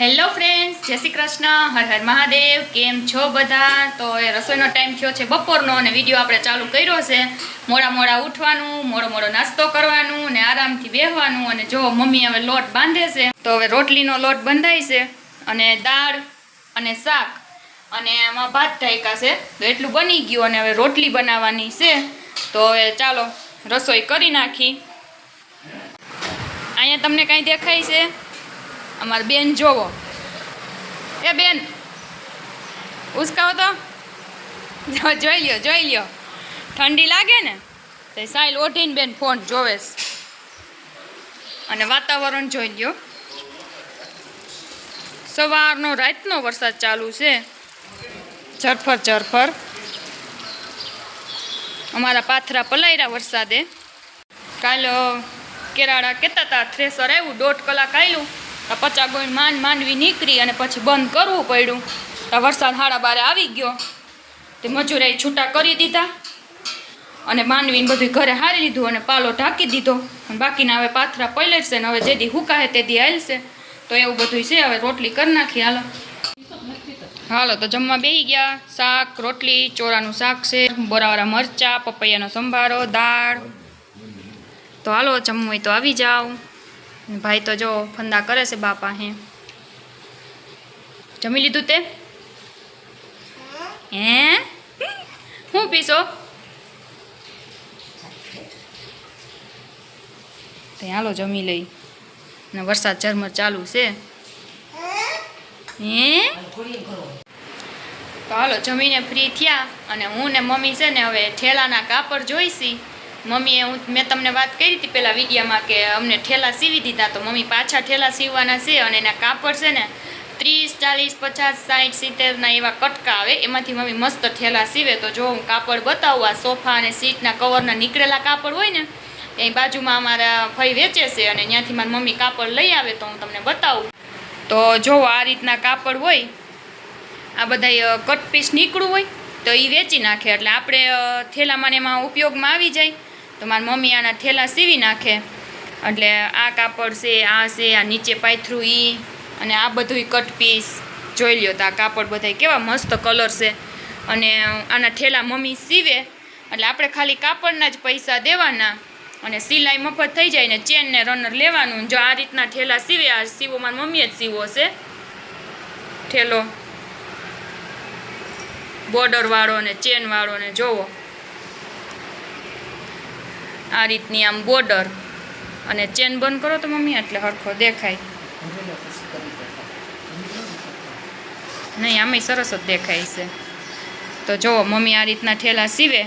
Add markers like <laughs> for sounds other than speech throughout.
Hello friends જય શ્રી કૃષ્ણ. હર હર મહાદેવ. કેમ છો બધા? તો એ રસોઈનો ટાઈમ થયો છે બપોરનો અને વીડિયો આપણે ચાલુ કર્યો છે. મોડા મોડા ઉઠવાનું, મોડો મોડો નાસ્તો કરવાનું અને આરામથી બેહવાનું અને જો મમ્મી હવે લોટ બાંધે છે, તો હવે રોટલીનો લોટ બંધાય છે અને દાળ અને શાક. અને એમાં ભાત ઢાંકા છે. તો એટલું બની ગયું અને હવે રોટલી બનાવવાની છે. તો હવે ચાલો રસોઈ કરી નાખી. અહીંયા તમને કાંઈ દેખાય છે? અમારી બેન જોવો. એ બેન, ઉસકાવો તો. જોઈ લ્યો જોઈ લ્યો. ઠંડી લાગે ને, તો સાઈલ ઓઢીને બેન ફોન જોવે અને વાતાવરણ જોઈ લ્યો. સવારનો, રાતનો વરસાદ ચાલુ છે. ઝરફર ચરફર અમારા પાથરા પલાયરા વરસાદે. કાલ કેરાળા કહેતા હતા થ્રેસર આવ્યું દોઢ કલાક આવ્યું પચા ગોઈ માંડ માંડવી નીકળી અને પછી બંધ કરવું પડ્યું. તો વરસાદ હાડા બારે આવી ગયો. તે મજૂરાઈ છૂટા કરી દીધા અને માંડવીને બધું ઘરે હારી લીધું અને પાલો ઢાંકી દીધો. અને બાકીના હવે પાથરા પલળ છે ને હવે જે દી હુકાહે તે દી હાલશે. તો એવું બધું છે, હવે રોટલી કરી નાખી, હાલો. હાલો, તો જમવા બેહી ગયા. શાક, રોટલી ચોરાનું શાક છે બોરાવાળા મરચા, પપૈયાનો સંભારો, દાળ. તો હાલો, જમવું હોય તો આવી જાઓ. ભાઈ તો જો ફંદા કરે છે બાપા હે જમી લીધું તે? હે. હું? પીશો? તે હાલો જમી લઈ. ને વરસાદ ઝરમર ચાલુ છે. હે? તો હાલો જમીને ફ્રી થયા અને હું ને મમ્મી છે ને હવે ઠેલાના કાપડ જોઈશી. મમ્મીએ હું મેં તમને વાત કરી હતી પેલા વિડીયામાં કે અમને ઠેલા સીવી દીધા તો મમ્મી પાછા ઠેલા સીવવાના છે અને એના કાપડ છે ને ત્રીસ, ચાલીસ, પચાસ સાઠ સિત્તેરના એવા કટકા આવે. એમાંથી મમ્મી મસ્ત ઠેલા સીવે. તો જો હું કાપડ બતાવું, આ સોફા અને સીટના કવરના નીકળેલા કાપડ હોય ને, એ બાજુમાં અમારા ભાઈ વેચે છે અને ત્યાંથી મારી મમ્મી કાપડ લઈ આવે તો હું તમને બતાવું. તો જો આ રીતના કાપડ હોય, આ બધા કટ પીસ નીકળું હોય, તો એ વેચી નાખે. એટલે આપણે થેલામાં એમાં ઉપયોગમાં આવી જાય. તો મારી મમ્મી આના ઠેલા સીવી નાખે. એટલે આ કાપડ છે, આ છે, આ નીચે પાથરું ઈ અને આ બધું કટ પીસ જોઈ લ્યો તો આ કાપડ બધા કેવા મસ્ત કલર છે. અને આના ઠેલા મમ્મી સીવે. એટલે આપણે ખાલી કાપડના જ પૈસા દેવાના. અને સિલાઈ મફત થઈ જાય ને ચેન ને રનર લેવાનું. જો આ રીતના ઠેલા સીવે, આ સીવો મારી મમ્મીએ જ સીવો છે. ઠેલો બોર્ડર વાળો ને ચેન વાળો ને જોવો. આ રીતની આમ બોર્ડર અને ચેન બંધ કરો તો મમ્મી એટલે હરખો દેખાય. નહીં, આમેય સરસ જ દેખાય છે. તો જુઓ મમ્મી આ રીતના ઠેલા સીવે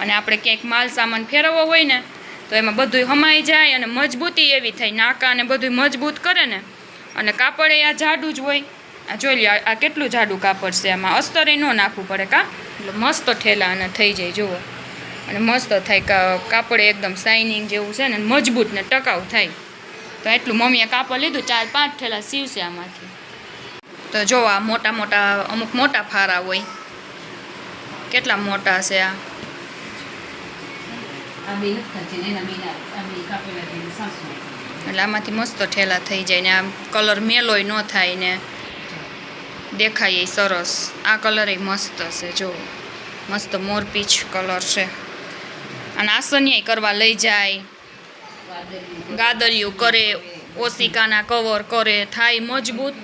અને આપણે ક્યાંક માલ સામાન ફેરવવો હોય ને, તો એમાં બધું હમાઈ જાય અને મજબૂતી એવી થાય. નાકા અને બધું મજબૂત કરે ને. અને કાપડ એ આ જાડું જ હોય. આ જોઈ લ્યો, આ- કેટલું જાડું કાપડ છે આમાં. અસ્તરે ન નાખવું પડે કા? એટલે મસ્ત ઠેલા અને થઈ જાય, જુઓ. અને મસ્ત થાય કાપડ એકદમ શાઇનિંગ જેવું છે ને મજબૂત ને ટકાઉ થાય. તો એટલું મમ્મીએ કાપડ લીધું ચાર પાંચ ઠેલા સીવશે આમાંથી. તો જો આ મોટા મોટા અમુક મોટા ફારા હોય. કેટલા મોટા છે આ? એટલે આમાંથી મસ્ત ઠેલા થઈ જાય ને આ કલર મેલોય ન થાય ને. દેખાય સરસ. આ કલર એ મસ્ત છે જો. મસ્ત મોરપીચ કલર છે. અને આસન્યાય કરવા લઈ જાય. ગાદરિયું કરે, ઓશિકાના કવર કરે, થાય મજબૂત.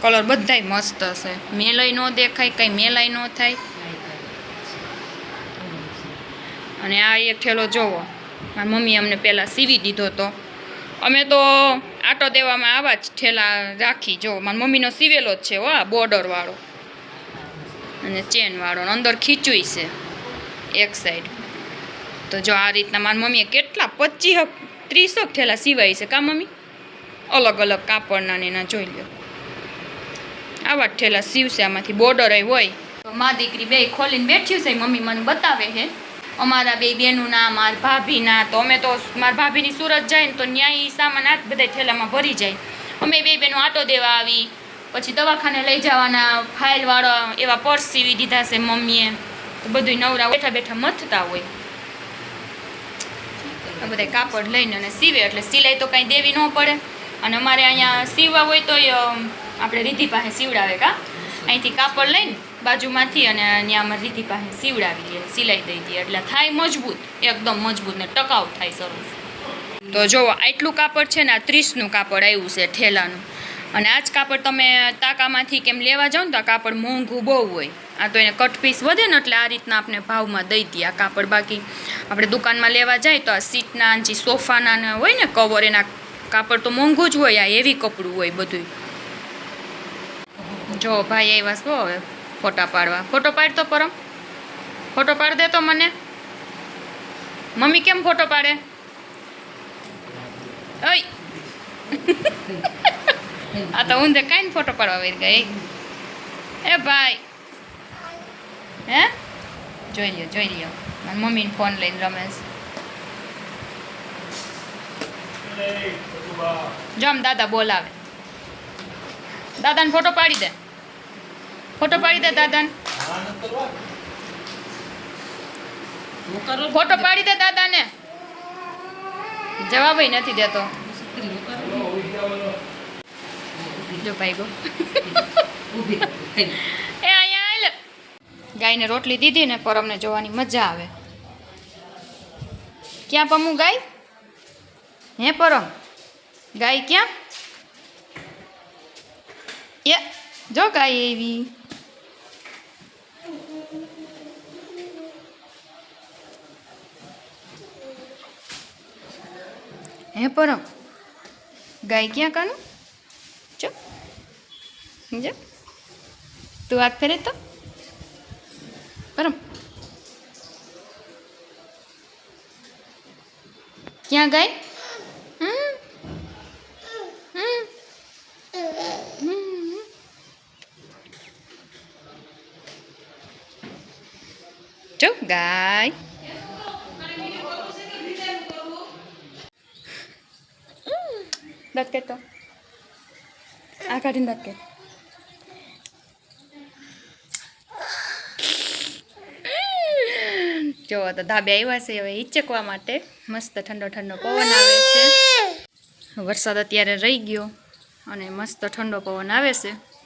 કલર બધાય મસ્ત હશે. મેલાઈ ન દેખાય, કંઈ મેલાઈ ન થાય. અને આ એક ઠેલો જોવો. મારી મમ્મી અમને પહેલાં સીવી દીધો તો. અમે તો આટો દેવામાં આવા જ ઠેલા રાખી, જો. મારી મમ્મીનો સીવેલો જ છે, હો, આ બોર્ડરવાળો. અને ચેનવાળો. અંદર ખીચુય છે, એક સાઈડ તો જો આ રીતના મારી મમ્મીએ કેટલા પચીસ ત્રીસક થેલા સિવાય છે, કા મમ્મી? અલગ અલગ કાપડના ને એના, જોઈ લો આવા ઠેલા સીવશે આમાંથી, બોર્ડર હોય. તો મા દીકરી બે ખોલીને બેઠ્યું છે, મમ્મી મને બતાવે છે. અમારા બે બેનુંના, મારા ભાભીના, તો અમે તો મારા ભાભીની સુરત જાય ને તો ન્યાય, સામાન આ બધા ઠેલામાં ભરી જાય. અમે બે બેનો આટો દેવા આવી, પછી દવાખાને લઈ જવાના, ફાઇલવાળા એવા પર્સ સીવી દીધા છે મમ્મીએ. તો બધું નવરા બેઠા બેઠા મથતા હોય. બધા કાપડ લઈને અને સીવે, એટલે સિલાઈ તો કાંઈ દેવી ન પડે. અને અમારે અહીંયા સીવવા હોય તો આપણે રીધિ પાસે સીવડાવે કા? અહીંથી કાપડ લઈને બાજુમાંથી અને અહીંયા અમારે રીધિ પાસે સીવડાવી દઈએ, સિલાઈ દઈ દઈએ. એટલે થાય મજબૂત, એકદમ મજબૂત ને ટકાઉ થાય સરસ. તો જુઓ આટલું કાપડ છે ને, આ ત્રીસનું કાપડ આવ્યું છે ઠેલાનું. અને આ જ કાપડ તમે તાકામાંથી કેમ લેવા જાઓ ને, તો આ કાપડ મોંઘું બહુ હોય. આ તો એને કટ પીસ વધે ને એટલે આ રીતના આપણે ભાવમાં દઈ દઈએ આ કાપડ. બાકી આપણે દુકાનમાં લેવા જાય તો આ સીટના જે સોફાના ને હોય ને કવર એના કાપડ તો મોંઘું જ હોય, આ હેવી કપડું હોય બધું જો ભાઈ આવ્યા શું હવે ફોટા પાડવા. ફોટો પાડ તો પરમ. ફોટો પાડ દે તો મને. મમ્મી કેમ ફોટો પાડે? ઓય. <laughs> આ તો ઊંધે કાંઈ ફોટો પાડવા વહી ગઈ એ ભાઈ. હે? જોઈ લ્યો જોઈ લ્યો. મારી મમ્મીને ફોન લઈને રમેશ જમ દાદા બોલાવે. દાદાને ફોટો પાડી દે. ફોટો પાડી દે દાદાને. ફોટો પાડી દે દાદાને. જવાબ નથી દેતો. જો ભાઈ ગો. ગાયને રોટલી દીધી ને પરમને જોવાની મજા આવે. ક્યાં પમું ગાય? હે પરમ? ગાય ક્યાં? એ, જો ગાય એવી. હે પરમ? ગાય ક્યાં કાનું? જો જો તું વાત ફેરે તો પરમ ક્યાં ગાય હમ હમ હમ. જો ગાય દાંત કાઢ તો આ કાઢીને દાંત કાઢ જો, તો ધાબે આવ્યા છે હવે હિચકવા માટે. મસ્ત ઠંડો ઠંડો પવન આવે છે. વરસાદ અત્યારે રહી ગયો અને મસ્ત ઠંડો પવન આવે છે.